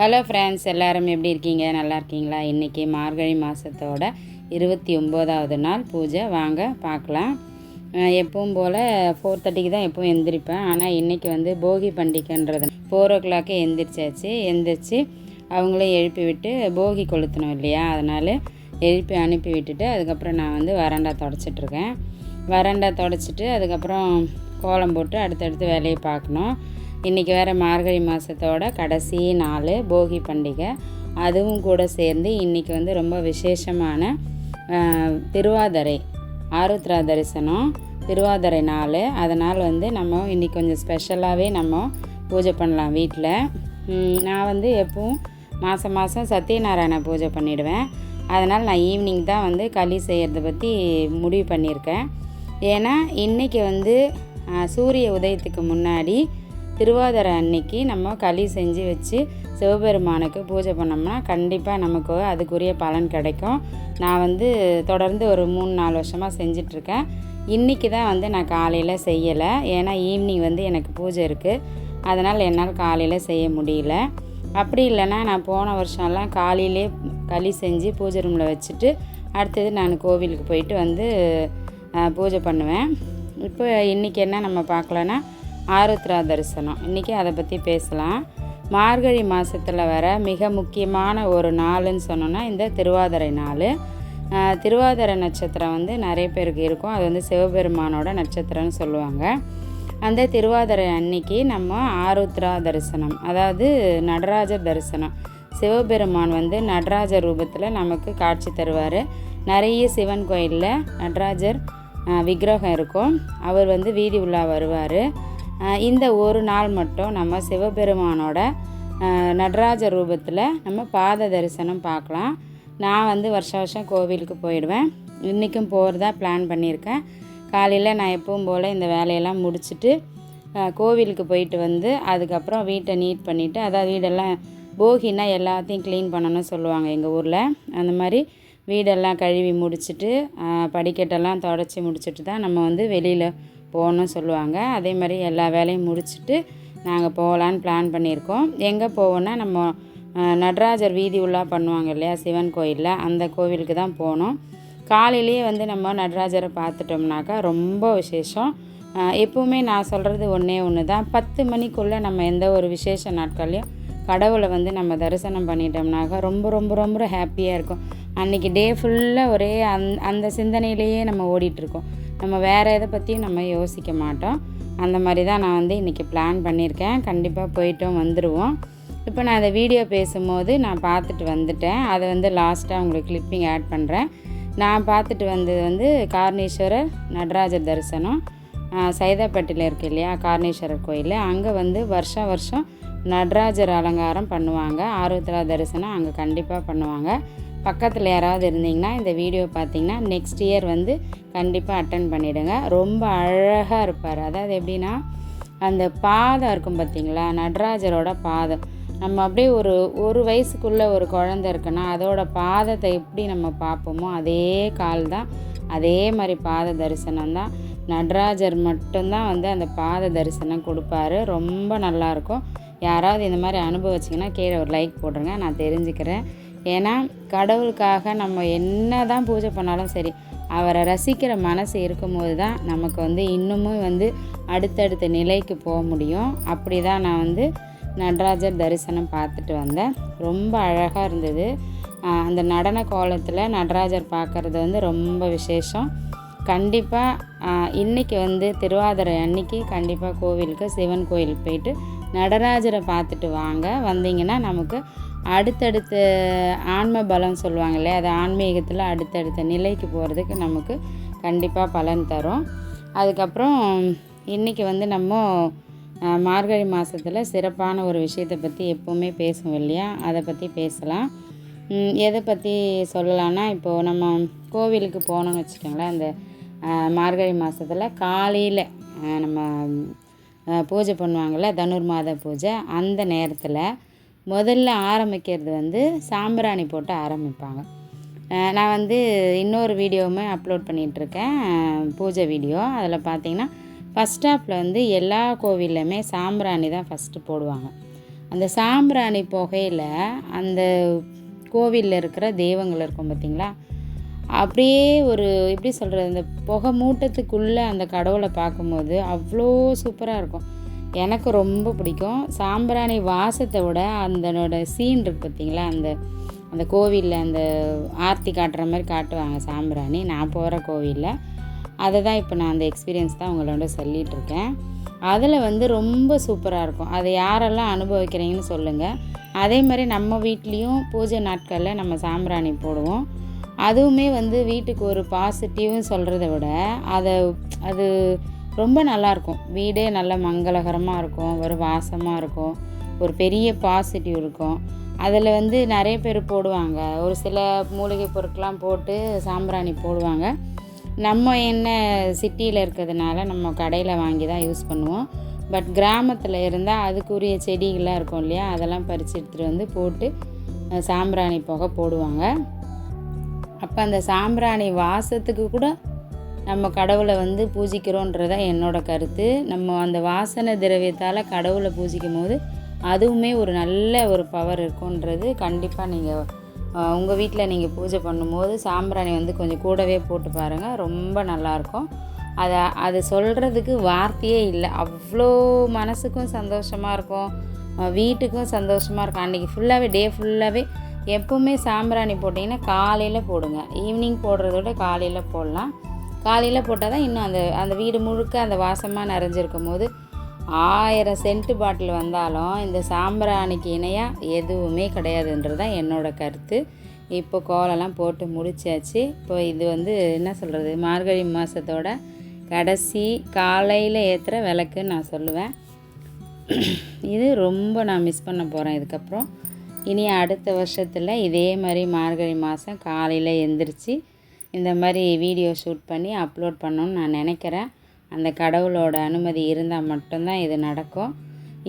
Hello friends எல்லாரும் எப்படி இருக்கீங்க? நல்லா இருக்கீங்களா? இன்றைக்கி மார்கழி மாதத்தோட இருபத்தி ஒம்போதாவது நாள். பூஜை. வாங்க பார்க்கலாம். எப்பவும் போல் ஃபோர் தேர்ட்டிக்கு தான் எப்பவும் எந்திரிப்பேன். ஆனால் இன்றைக்கி வந்து போகி பண்டிகைன்றது ஃபோர் ஓ கிளாக்கே எந்திரிச்சாச்சு. எந்திரிச்சு அவங்களே எழுப்பி விட்டு போகி கொளுத்தணும் இல்லையா? அதனால் எழுப்பி அனுப்பி விட்டுட்டு அதுக்கப்புறம் நான் வந்து வராண்டா தொடச்சிட்ருக்கேன் வராண்டா தொடச்சிட்டு அதுக்கப்புறம் கோலம் போட்டு அடுத்தடுத்து வேலையை பார்க்கணும். இன்றைக்கி வேறு மார்கழி மாதத்தோட கடைசி நாள் போகி பண்டிகை. அதுவும் கூட சேர்ந்து இன்றைக்கி வந்து ரொம்ப விசேஷமான திருவாதிரை ஆருத்ரா தரிசனம் திருவாதிரை நாள். அதனால் வந்து நம்ம இன்றைக்கி கொஞ்சம் ஸ்பெஷலாகவே நம்ம பூஜை பண்ணலாம் வீட்டில் நான் வந்து எப்பவும் மாதம் மாதம் சத்யநாராயண பூஜை பண்ணிடுவேன். அதனால் நான் ஈவினிங் தான் வந்து களி செய்கிறத பற்றி முடிவு பண்ணியிருக்கேன். ஏன்னா இன்றைக்கி வந்து சூரிய உதயத்துக்கு முன்னாடி திருவாதிரை அன்னைக்கு நம்ம களி செஞ்சு வச்சு சிவபெருமானுக்கு பூஜை பண்ணோம்னா கண்டிப்பாக நமக்கு அதுக்குரிய பலன் கிடைக்கும். நான் வந்து தொடர்ந்து ஒரு மூணு நாலு வருஷமாக செஞ்சிட்ருக்கேன். இன்றைக்கி தான் வந்து நான் காலையில் செய்யலை. ஏன்னா ஈவினிங் வந்து எனக்கு பூஜை இருக்குது அதனால் என்னால் காலையில் செய்ய முடியல. அப்படி இல்லைன்னா நான் போன வருஷம்லாம் காலையிலே களி செஞ்சு பூஜை ரூமில் வச்சுட்டு அடுத்தது நான் கோவிலுக்கு போயிட்டு வந்து பூஜை பண்ணுவேன். இப்போ இன்றைக்கி என்ன நம்ம பார்க்கலன்னா ஆருத்ரா தரிசனம். இன்றைக்கி அதை பற்றி பேசலாம். மார்கழி மாதத்தில் வர மிக முக்கியமான ஒரு நாளுன்னு சொன்னோன்னா இந்த திருவாதிரை நாள். திருவாதிரை நட்சத்திரம் வந்து நிறைய பேருக்கு இருக்கும். அது வந்து சிவபெருமானோட நட்சத்திரம்னு சொல்லுவாங்க. அந்த திருவாதிரை அன்னைக்கு நம்ம ஆருத்ரா தரிசனம் அதாவது நடராஜர் தரிசனம். சிவபெருமான் வந்து நடராஜர் ரூபத்தில் நமக்கு காட்சி தருவார். நிறைய சிவன் கோயிலில் நடராஜர் விக்கிரகம் இருக்கும். அவர் வந்து வீதி உள்ளா வருவார். இந்த ஒரு நாள் மட்டும் நம்ம சிவபெருமானோட நடராஜ ரூபத்தில் நம்ம பாத தரிசனம் பார்க்கலாம். நான் வந்து வருஷ வருஷம் கோவிலுக்கு போயிடுவேன். இன்றைக்கும் போகிறதா பிளான் பண்ணியிருக்கேன். காலையில் நான் எப்பவும் போல் இந்த வேலையெல்லாம் முடிச்சுட்டு கோவிலுக்கு போயிட்டு வந்து அதுக்கப்புறம் வீட்டை நீட் பண்ணிவிட்டு அதாவது வீடெல்லாம் போகினா எல்லாத்தையும் க்ளீன் பண்ணணும்னு சொல்லுவாங்க எங்கள் ஊரில். அந்த மாதிரி வீடெல்லாம் கழுவி முடிச்சுட்டு படிக்கட்டெல்லாம் தொடச்சி முடிச்சுட்டு தான் நம்ம வந்து வெளியில் போகணும்னு சொல்லுவாங்க. அதே மாதிரி எல்லா வேலையும் முடிச்சுட்டு நாங்கள் போகலான்னு பிளான் பண்ணியிருக்கோம். எங்கே போவோன்னா நம்ம நடராஜர் வீதி உள்ளா பண்ணுவாங்க இல்லையா சிவன் கோயிலில் அந்த கோவிலுக்கு தான் போகணும் காலையிலேயே வந்து நம்ம நடராஜரை பார்த்துட்டோம்னாக்கா ரொம்ப விசேஷம். எப்போவுமே எப்பவுமே நான் சொல்கிறது ஒன்றே ஒன்று தான். பத்து மணிக்குள்ளே நம்ம எந்த ஒரு விசேஷ நாட்கள்லையும் கடவுளை வந்து நம்ம தரிசனம் பண்ணிட்டோம்னாக்கா ரொம்ப ரொம்ப ரொம்ப ஹாப்பியாக இருக்கும். அன்றைக்கி டே ஃபுல்லாக ஒரே அந் அந்த சிந்தனையிலேயே நம்ம ஓடிட்டுருக்கோம். நம்ம வேறு எதை பற்றியும் நம்ம யோசிக்க மாட்டோம். அந்த மாதிரி தான் நான் வந்து இன்றைக்கி பிளான் பண்ணியிருக்கேன். கண்டிப்பாக போயிட்டோம் வந்துடுவோம் இப்போ நான் அந்த வீடியோ பேசும்போது நான் பார்த்துட்டு வந்துட்டேன். அதை வந்து லாஸ்ட்டாக உங்களுக்கு கிளிப்பிங் ஆட் பண்ணுறேன் நான் பார்த்துட்டு வந்தது வந்து கார்ணீஸ்வரர் நடராஜர் தரிசனம். ஆஹ் சைதாப்பேட்டையில் இருக்கு இல்லையா கார்ணீஸ்வரர் கோயில். அங்கே வந்து வருஷம் வருஷம் நடராஜர் அலங்காரம் பண்ணுவாங்க. ஆர்வத்தில் தரிசனம் அங்கே கண்டிப்பாக பண்ணுவாங்க. பக்கத்தில் யாராவது இருந்தீங்கன்னா இந்த வீடியோ பார்த்தீங்கன்னா நெக்ஸ்ட் இயர் வந்து கண்டிப்பாக அட்டன் பண்ணிவிடுங்க ரொம்ப அழகாக இருப்பார். அதாவது எப்படின்னா அந்த பாதம் இருக்கும் பார்த்தீங்களா நடராஜரோட பாதம். நம்ம அப்படியே ஒரு ஒரு வயசுக்குள்ளே ஒரு குழந்த இருக்குன்னா அதோட பாதத்தை எப்படி நம்ம பார்ப்போமோ அதே கால் தான். அதே மாதிரி பாத தரிசனம் தான். நடராஜர் மட்டும்தான் வந்து அந்த பாத தரிசனம் கொடுப்பாரு. ரொம்ப நல்லாயிருக்கும் யாராவது இந்த மாதிரி அனுபவிச்சிங்கன்னா கீழே ஒரு லைக் போடுங்க நான் தெரிஞ்சுக்கிறேன். ஏன்னா கடவுளுக்காக நம்ம என்ன தான் பூஜை பண்ணாலும் சரி அவரை ரசிக்கிற மனசு இருக்கும்போது தான் நமக்கு வந்து இன்னமும் வந்து அடுத்தடுத்த நிலைக்கு போக முடியும். அப்படி தான் நான் வந்து நடராஜர் தரிசனம் பார்த்துட்டு வந்தேன். ரொம்ப அழகாக இருந்தது. அந்த நடன கோலத்தில் நடராஜர் பார்க்குறது வந்து ரொம்ப விசேஷம். கண்டிப்பாக இன்றைக்கி வந்து திருவாதிரை அன்னைக்கு கண்டிப்பாக கோவிலுக்கு சிவன் கோயிலுக்கு போயிட்டு நடராஜரை பார்த்துட்டு வாங்க. வந்தீங்கன்னா நமக்கு அடுத்தடுத்த ஆன்ம பலம் சொல்லுவாங்க இல்லையா அது ஆன்மீகத்தில் அடுத்தடுத்த நிலைக்கு போகிறதுக்கு நமக்கு கண்டிப்பாக பலன் தரும். அதுக்கப்புறம் இன்றைக்கி வந்து நம்ம மார்கழி மாதத்தில் சிறப்பான ஒரு விஷயத்தை பற்றி எப்போவுமே பேசுவோம் இல்லையா? அதை பற்றி பேசலாம். எதை பற்றி சொல்லலாம்னா இப்போது நம்ம கோவிலுக்கு போனோம்னு வச்சுக்கோங்களேன் அந்த மார்கழி மாதத்தில் காலையில் நம்ம பூஜை பண்ணுவாங்கள்ல தனுர் மாத பூஜை அந்த நேரத்தில் முதல்ல ஆரம்பிக்கிறது வந்து சாம்பிராணி போட்டு ஆரம்பிப்பாங்க. நான் வந்து இன்னொரு வீடியோவுமே அப்லோட் பண்ணிகிட்ருக்கேன் பூஜை வீடியோ. அதில் பார்த்தீங்கன்னா ஃபஸ்ட் ஆஃபில் வந்து எல்லா கோவில்லையுமே சாம்பிராணி தான் ஃபஸ்ட்டு போடுவாங்க. அந்த சாம்பிராணி புகையில் அந்த கோவிலில் இருக்கிற தெய்வங்கள் இருக்கும் பார்த்தீங்களா அப்படியே ஒரு எப்படி சொல்கிறது அந்த புகை மூட்டத்துக்குள்ளே அந்த கடவுளை பார்க்கும்போது அவ்வளோ சூப்பராக இருக்கும். எனக்கு ரொம்ப பிடிக்கும். சாம்பிராணி வாசத்தை விட அந்தனோட சீன் இருக்கு பார்த்தீங்களா அந்த அந்த கோவிலில் அந்த ஆர்த்தி காட்டுற மாதிரி காட்டுவாங்க சாம்பிராணி. நான் போகிற கோவிலில். அதை தான் இப்போ நான் அந்த எக்ஸ்பீரியன்ஸ் தான் உங்களோட சொல்லிகிட்ருக்கேன் அதில் வந்து ரொம்ப சூப்பராக இருக்கும். அதை யாரெல்லாம் அனுபவிக்கிறீங்கன்னு சொல்லுங்கள் அதே மாதிரி நம்ம வீட்லேயும் பூஜை நாட்களில் நம்ம சாம்பிராணி போடுவோம். அதுவுமே வந்து வீட்டுக்கு ஒரு பாசிட்டிவ்னு சொல்கிறத விட அதை அது ரொம்ப நல்லாயிருக்கும். வீடே நல்ல மங்களகரமாக இருக்கும் ஒரு வாசமாக இருக்கும் ஒரு பெரிய பாசிட்டிவ் இருக்கும். அதில் வந்து நிறைய பேர் போடுவாங்க. ஒரு சில மூலிகை பொருட்கள்லாம் போட்டு சாம்பிராணி போடுவாங்க. நம்ம என்ன சிட்டியில் இருக்கிறதுனால நம்ம கடையில் வாங்கி தான் யூஸ் பண்ணுவோம். பட் கிராமத்தில் இருந்தால் அதுக்குரிய செடிகள்லாம் இருக்கும் இல்லையா? அதெல்லாம் பறித்து எடுத்துகிட்டு வந்து போட்டு சாம்பிராணி புகை போடுவாங்க. அப்போ அந்த சாம்பிராணி வாசத்துக்கு கூட நம்ம கடவுளை வந்து பூஜிக்கிறோன்றது தான் என்னோட கருத்து. நம்ம அந்த வாசனை திரவியத்தால் கடவுளை பூஜிக்கும் போது அதுவுமே ஒரு நல்ல ஒரு பவர் இருக்குன்றது கண்டிப்பாக நீங்கள் உங்கள் வீட்டில் நீங்கள் பூஜை பண்ணும்போது சாம்பிராணி வந்து கொஞ்சம் கூடவே போட்டு பாருங்கள் ரொம்ப நல்லாயிருக்கும் அதை அது சொல்கிறதுக்கு வார்த்தையே இல்லை. அவ்வளோ மனசுக்கும் சந்தோஷமாக இருக்கும். வீட்டுக்கும் சந்தோஷமாக இருக்கும். அன்றைக்கி ஃபுல்லாகவே டே ஃபுல்லாகவே எப்போவுமே சாம்பிராணி போட்டிங்கன்னா காலையில் போடுங்க. ஈவினிங் போடுறத விட காலையில் போடலாம். காலையில் போட்டால் தான் இன்னும் அந்த அந்த வீடு முழுக்க அந்த வாசமாக நிறைஞ்சிருக்கும் போது ஆயிரம் சென்ட் பாட்டில் வந்தாலும் இந்த சாம்பிராணிக்கு இணையாக எதுவுமே கிடையாதுன்றது தான் என்னோடய கருத்து. இப்போ கோலம்லாம் போட்டு முடிச்சாச்சு. இப்போ இது வந்து என்ன சொல்கிறது மார்கழி மாதத்தோட கடைசி காலையில் ஏற்றுற விளக்குன்னு நான் சொல்லுவேன். இது ரொம்ப நான் மிஸ் பண்ண போகிறேன் இதுக்கப்புறம். இனி அடுத்த வருஷத்தில் இதே மாதிரி மார்கழி மாதம் காலையில் எந்திரிச்சு இந்த மாதிரி வீடியோ ஷூட் பண்ணி அப்லோட் பண்ணணும்னு நான் நினைக்கிறேன். அந்த கடவுளோட அனுமதி இருந்தால் மட்டும்தான் இது நடக்கும்.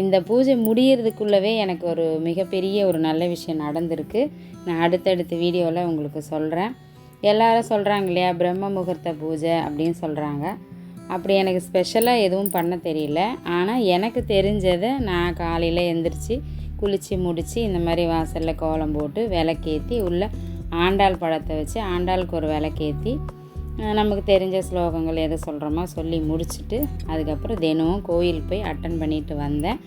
இந்த பூஜை முடியறதுக்குள்ளவே எனக்கு ஒரு மிகப்பெரிய ஒரு நல்ல விஷயம் நடந்திருக்கு. நான் அடுத்தடுத்த வீடியோவில் உங்களுக்கு சொல்கிறேன் எல்லாரும் சொல்கிறாங்க இல்லையா பிரம்ம முகூர்த்த பூஜை அப்படின்னு சொல்கிறாங்க அப்படி எனக்கு ஸ்பெஷலாக எதுவும் பண்ண தெரியல. ஆனால் எனக்கு தெரிஞ்சதை நான் காலையில் எந்திரிச்சு குளித்து முடித்து இந்த மாதிரி வாசலில் கோலம் போட்டு விளக்கேற்றி உள்ள ஆண்டாள் படத்தை வச்சு ஆண்டாளுக்கு ஒரு விளக்கேற்றி நமக்கு தெரிஞ்ச ஸ்லோகங்கள் எதை சொல்கிறோமோ சொல்லி முடிச்சுட்டு அதுக்கப்புறம் தினமும் கோயில் போய் அட்டன் பண்ணிட்டு வந்தேன்.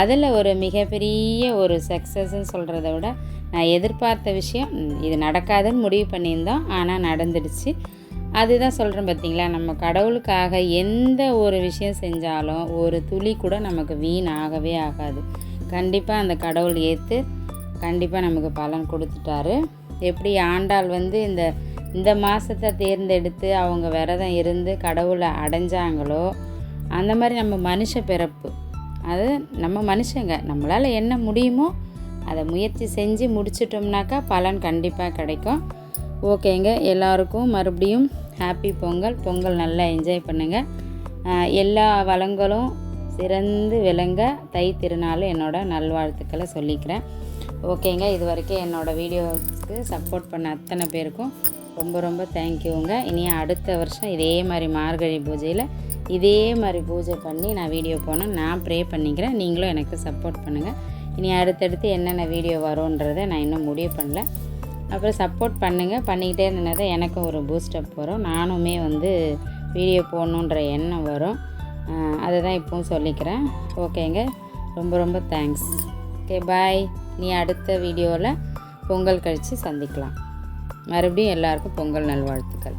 அதில் ஒரு மிகப்பெரிய ஒரு சக்ஸஸ்ன்னு சொல்கிறத விட நான் எதிர்பார்த்த விஷயம் இது நடக்காதுன்னு முடிவு பண்ணியிருந்தோம். ஆனால் நடந்துடுச்சு. அதுதான் சொல்கிறேன் பார்த்தீங்களா நம்ம கடவுளுக்காக எந்த ஒரு விஷயம் செஞ்சாலும் ஒரு துளி கூட நமக்கு வீண் ஆகவே ஆகாது. கண்டிப்பாக அந்த கடவுள் ஏற்று கண்டிப்பாக நமக்கு பலன் கொடுத்துட்டாரு. எப்படி ஆண்டாள் வந்து இந்த இந்த மாதத்தை தேர்ந்தெடுத்து அவங்க விரதம் இருந்து கடவுளை அடைஞ்சாங்களோ அந்த மாதிரி நம்ம மனுஷ பிறப்பு. அது நம்ம மனுஷங்க. நம்மளால் என்ன முடியுமோ அதை முயற்சி செஞ்சு முடிச்சிட்டோம்னாக்கா பலன் கண்டிப்பாக கிடைக்கும். ஓகேங்க. எல்லாருக்கும் மறுபடியும் ஹாப்பி பொங்கல். பொங்கல் நல்லா என்ஜாய் பண்ணுங்கள் எல்லா வளங்களும் சிறந்து விளங்க தை திருநாள் என்னோட நல்வாழ்த்துக்களை சொல்லிக்கிறேன். ஓகேங்க இது வரைக்கும் என்னோடய வீடியோஸ்க்கு சப்போர்ட் பண்ண அத்தனை பேருக்கும் ரொம்ப ரொம்ப தேங்க்யூங்க இனி அடுத்த வருஷம் இதே மாதிரி மார்கழி பூஜையில் இதே மாதிரி பூஜை பண்ணி நான் வீடியோ போனேன் நான் ப்ரே பண்ணிக்கிறேன். நீங்களும் எனக்கு சப்போர்ட் பண்ணுங்கள் இனி அடுத்தடுத்து என்னென்ன வீடியோ வரும்ன்றதை நான் இன்னும் முடிவு பண்ணல. அப்புறம் சப்போர்ட் பண்ணுங்கள் பண்ணிக்கிட்டே இருந்ததை எனக்கும் ஒரு பூஸ்டப் வரும். நானுமே வந்து வீடியோ போடணுன்ற எண்ணம் வரும். அதை தான் இப்போவும் சொல்லிக்கிறேன். ஓகேங்க. ரொம்ப ரொம்ப தேங்க்ஸ் ஓகே பாய் நீ அடுத்த வீடியோவில் பொங்கல் கழித்து சந்திக்கலாம். மறுபடியும் எல்லாருக்கும் பொங்கல் நல்வாழ்த்துக்கள்.